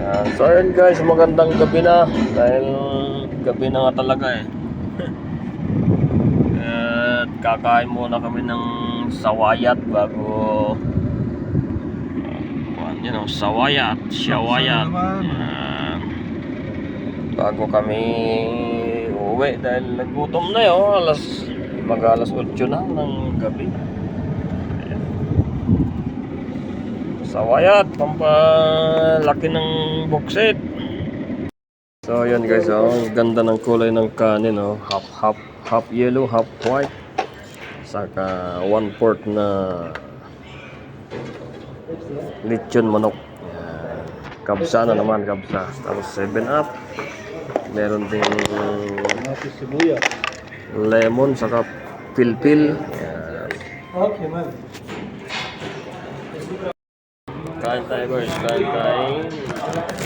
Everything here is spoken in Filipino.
Yan. So ayun guys, magandang gabi na. Dahil gabi na nga talaga eh. At kakain muna kami ng sawayat bago uh, yan o, sawayat, shawayat. Yan. Bago kami uwi dahil nagutom na yun. Alas, mag alas 8 na ng gabi. Ayan. Sawayat, pampalaki ng boksit. So yan guys, oh, ang ganda ng kulay ng kanin, oh. half half half yellow, half white. Saka one fourth na lechon manok. Yan. Kabsa na naman, kabsa. Tapos 7 up. Meron ding lemon, saka pilpil. Yan. Okay, man. Kain tayo guys, kain kain.